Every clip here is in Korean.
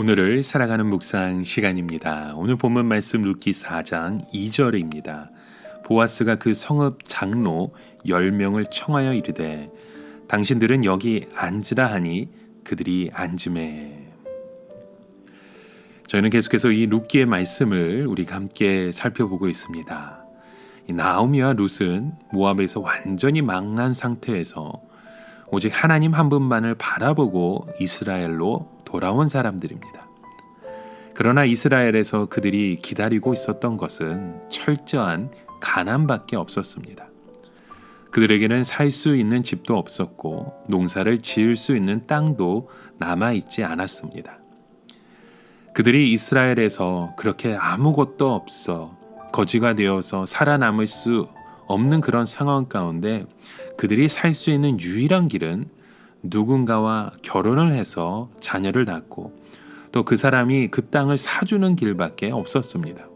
오늘을 살아가는 묵상 시간입니다. 오늘 본문 말씀 루키 4장 2절입니다. 보아스가 그 성읍 장로 10명을 청하여 이르되 당신들은 여기 앉으라 하니 그들이 앉음에 저희는 계속해서 이 루키의 말씀을 우리가 함께 살펴보고 있습니다. 나오미와 룻은 모압에서 완전히 망한 상태에서 오직 하나님 한 분만을 바라보고 이스라엘로 돌아온 사람들입니다. 그러나 이스라엘에서 그들이 기다리고 있었던 것은 철저한 가난밖에 없었습니다. 그들에게는 살 수 있는 집도 없었고 농사를 지을 수 있는 땅도 남아 있지 않았습니다. 그들이 이스라엘에서 그렇게 아무것도 없어 거지가 되어서 살아남을 수 없는 그런 상황 가운데 그들이 살 수 있는 유일한 길은 누군가와 결혼을 해서 자녀를 낳고 또 그 사람이 그 땅을 사주는 길밖에 없었습니다.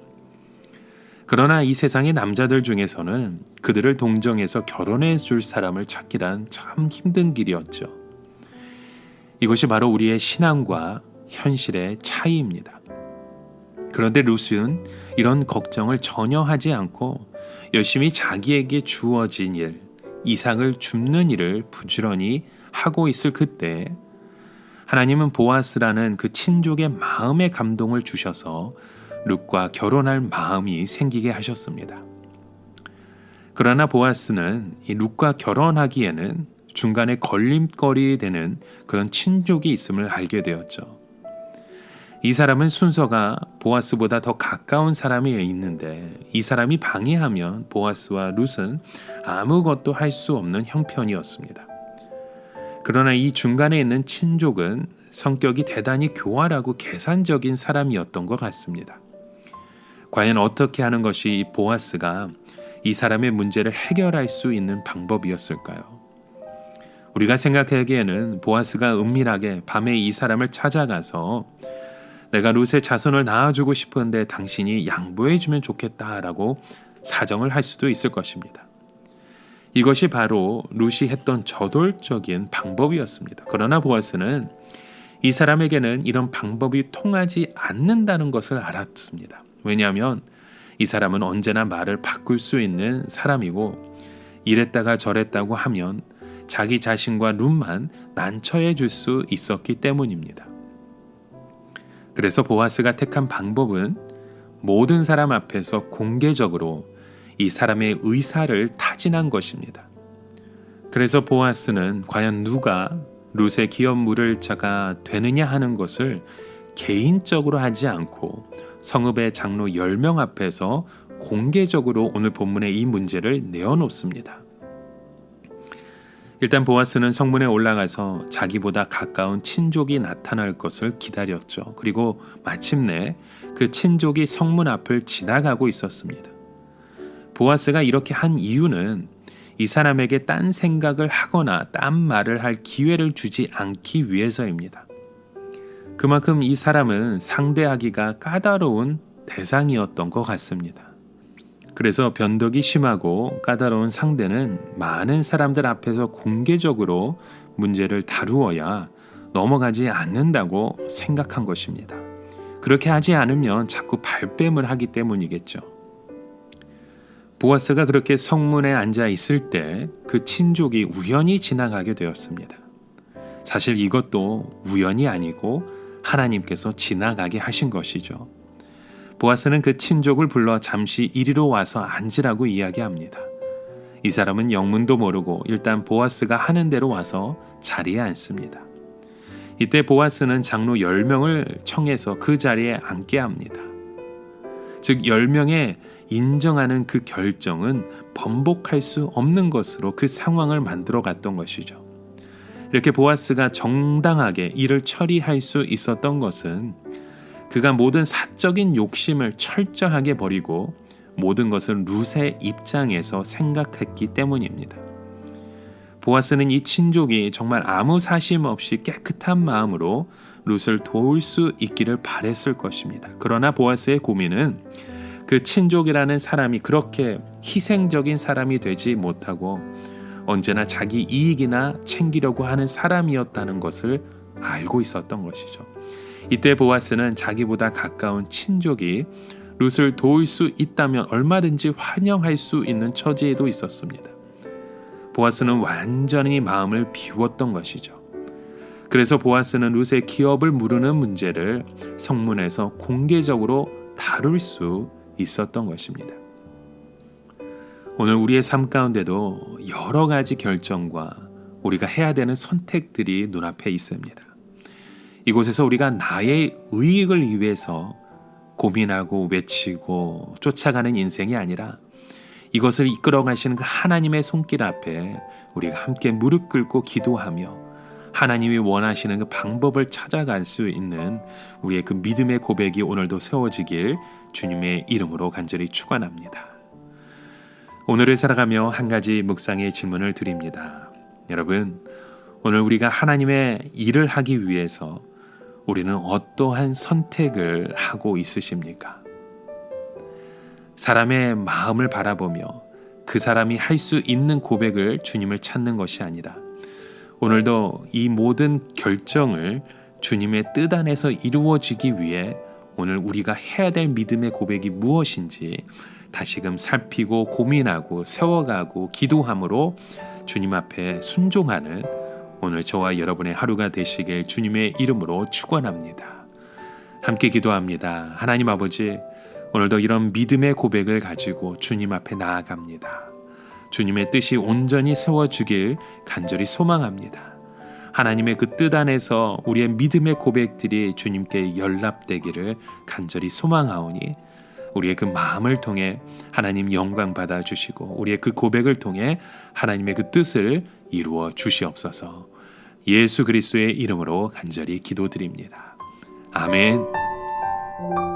그러나 이 세상의 남자들 중에서는 그들을 동정해서 결혼해 줄 사람을 찾기란 참 힘든 길이었죠. 이것이 바로 우리의 신앙과 현실의 차이입니다. 그런데 루스는 이런 걱정을 전혀 하지 않고 열심히 자기에게 주어진 일, 이상을 줍는 일을 부지런히 하고 있을 그때 하나님은 보아스라는 그 친족의 마음의 감동을 주셔서 룩과 결혼할 마음이 생기게 하셨습니다. 그러나 보아스는 이 룩과 결혼하기에는 중간에 걸림거리 되는 그런 친족이 있음을 알게 되었죠. 이 사람은 순서가 보아스보다 더 가까운 사람이 있는데 이 사람이 방해하면 보아스와 룻은 아무것도 할 수 없는 형편이었습니다. 그러나 이 중간에 있는 친족은 성격이 대단히 교활하고 계산적인 사람이었던 것 같습니다. 과연 어떻게 하는 것이 이 보아스가 이 사람의 문제를 해결할 수 있는 방법이었을까요? 우리가 생각하기에는 보아스가 은밀하게 밤에 이 사람을 찾아가서 내가 룻의 자손을 낳아주고 싶은데 당신이 양보해주면 좋겠다라고 사정을 할 수도 있을 것입니다. 이것이 바로 루시 했던 저돌적인 방법이었습니다. 그러나 보아스는 이 사람에게는 이런 방법이 통하지 않는다는 것을 알았습니다. 왜냐하면 이 사람은 언제나 말을 바꿀 수 있는 사람이고 이랬다가 저랬다고 하면 자기 자신과 룸만 난처해 줄 수 있었기 때문입니다. 그래서 보아스가 택한 방법은 모든 사람 앞에서 공개적으로 이 사람의 의사를 타진한 것입니다. 그래서 보아스는 과연 누가 룻의 기업 물을 자가 되느냐 하는 것을 개인적으로 하지 않고 성읍의 장로 10명 앞에서 공개적으로 오늘 본문의 이 문제를 내어놓습니다. 일단 보아스는 성문에 올라가서 자기보다 가까운 친족이 나타날 것을 기다렸죠. 그리고 마침내 그 친족이 성문 앞을 지나가고 있었습니다. 보아스가 이렇게 한 이유는 이 사람에게 딴 생각을 하거나 딴 말을 할 기회를 주지 않기 위해서입니다. 그만큼 이 사람은 상대하기가 까다로운 대상이었던 것 같습니다. 그래서 변덕이 심하고 까다로운 상대는 많은 사람들 앞에서 공개적으로 문제를 다루어야 넘어가지 않는다고 생각한 것입니다. 그렇게 하지 않으면 자꾸 발뺌을 하기 때문이겠죠. 보아스가 그렇게 성문에 앉아 있을 때 그 친족이 우연히 지나가게 되었습니다. 사실 이것도 우연이 아니고 하나님께서 지나가게 하신 것이죠. 보아스는 그 친족을 불러 잠시 이리로 와서 앉으라고 이야기합니다. 이 사람은 영문도 모르고 일단 보아스가 하는 대로 와서 자리에 앉습니다. 이때 보아스는 장로 10명을 청해서 그 자리에 앉게 합니다. 즉 10명의 인정하는 그 결정은 번복할 수 없는 것으로 그 상황을 만들어 갔던 것이죠. 이렇게 보아스가 정당하게 일을 처리할 수 있었던 것은 그가 모든 사적인 욕심을 철저하게 버리고 모든 것을 룻의 입장에서 생각했기 때문입니다. 보아스는 이 친족이 정말 아무 사심 없이 깨끗한 마음으로 룻을 도울 수 있기를 바랬을 것입니다. 그러나 보아스의 고민은 그 친족이라는 사람이 그렇게 희생적인 사람이 되지 못하고 언제나 자기 이익이나 챙기려고 하는 사람이었다는 것을 알고 있었던 것이죠. 이때 보아스는 자기보다 가까운 친족이 룻을 도울 수 있다면 얼마든지 환영할 수 있는 처지에도 있었습니다. 보아스는 완전히 마음을 비웠던 것이죠. 그래서 보아스는 룻의 기업을 물으는 문제를 성문에서 공개적으로 다룰 수 있었던 것입니다. 오늘 우리의 삶 가운데도 여러 가지 결정과 우리가 해야 되는 선택들이 눈앞에 있습니다. 이곳에서 우리가 나의 의익을 위해서 고민하고 외치고 쫓아가는 인생이 아니라 이것을 이끌어 가시는 그 하나님의 손길 앞에 우리가 함께 무릎 꿇고 기도하며 하나님이 원하시는 그 방법을 찾아갈 수 있는 우리의 그 믿음의 고백이 오늘도 세워지길 주님의 이름으로 간절히 축원합니다. 오늘을 살아가며 한 가지 묵상의 질문을 드립니다. 여러분, 오늘 우리가 하나님의 일을 하기 위해서 우리는 어떠한 선택을 하고 있으십니까? 사람의 마음을 바라보며 그 사람이 할 수 있는 고백을 주님을 찾는 것이 아니라 오늘도 이 모든 결정을 주님의 뜻 안에서 이루어지기 위해 오늘 우리가 해야 될 믿음의 고백이 무엇인지 다시금 살피고 고민하고 세워가고 기도함으로 주님 앞에 순종하는 오늘 저와 여러분의 하루가 되시길 주님의 이름으로 축원합니다. 함께 기도합니다. 하나님 아버지 오늘도 이런 믿음의 고백을 가지고 주님 앞에 나아갑니다. 주님의 뜻이 온전히 세워주길 간절히 소망합니다. 하나님의 그 뜻 안에서 우리의 믿음의 고백들이 주님께 연락되기를 간절히 소망하오니 우리의 그 마음을 통해 하나님 영광 받아 주시고 우리의 그 고백을 통해 하나님의 그 뜻을 이루어 주시옵소서. 예수 그리스도의 이름으로 간절히 기도드립니다. 아멘.